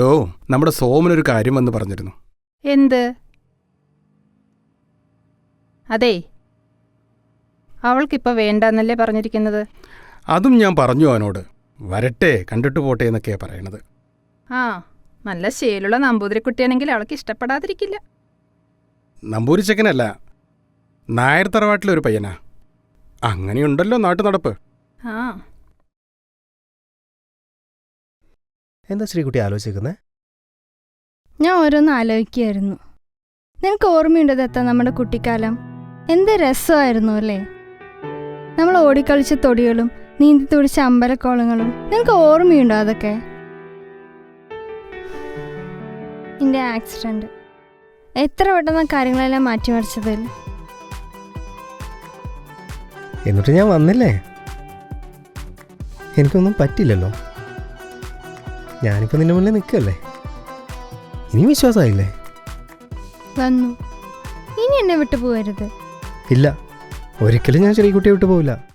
ഡോ നമ്മുടെ സോമനൊരു കാര്യം വന്ന് പറഞ്ഞിരുന്നു. എന്ത്? അതെ. അവൾക്കിപ്പോൾ വേണ്ടെന്നല്ലേ പറഞ്ഞിരിക്കുന്നത്? അതും ഞാൻ പറഞ്ഞു അവനോട്. വരട്ടെ കണ്ടിട്ട് പോട്ടെ എന്നൊക്കെയാ പറയണത്. ആ നല്ല ശേലുള്ള നമ്പൂതിരിക്കുട്ടിയാണെങ്കിൽ അവൾക്ക് ഇഷ്ടപ്പെടാതിരിക്കില്ല. നമ്പൂരിച്ചക്കനല്ല നായർ തറവാട്ടിലൊരു പയ്യനാ. അങ്ങനെയുണ്ടല്ലോ നാട്ടു നടപ്പ് ആ. എന്താ ശ്രീകുട്ടി ആലോചിക്കുന്നത് ഞാൻ ഓരോന്ന് ആലോചിക്കുകയായിരുന്നു നിനക്ക് ഓർമ്മയുണ്ടോ ദത്ത നമ്മുടെ കുട്ടിക്കാലം? എന്ത് രസമായിരുന്നു അല്ലേ? നമ്മൾ ഓടിക്കളിച്ച തൊടികളും നീന്തി തുടിച്ച അമ്പലക്കോളങ്ങളും. നിനക്ക് ഓർമ്മയുണ്ടോ അതൊക്കെ? എന്റെ ആക്സിഡന്റ് എത്ര പെട്ടെന്ന് കാര്യങ്ങളെല്ലാം മാറ്റിമറിച്ചതിൽ? എന്നിട്ട് ഞാൻ വന്നില്ലേ? എനിക്കൊന്നും പറ്റില്ലല്ലോ. ഞാനിപ്പോൾ നിന്റെ മുന്നിൽ നിൽക്കല്ലേ? ഇനി വിശ്വാസമായില്ലേ? വന്നു. ഇനി എന്നെ വിട്ടു പോകരുത് ഇല്ല. ഒരിക്കലും ഞാൻ ചെറിയ കുട്ടിയെ വിട്ടു പോവില്ല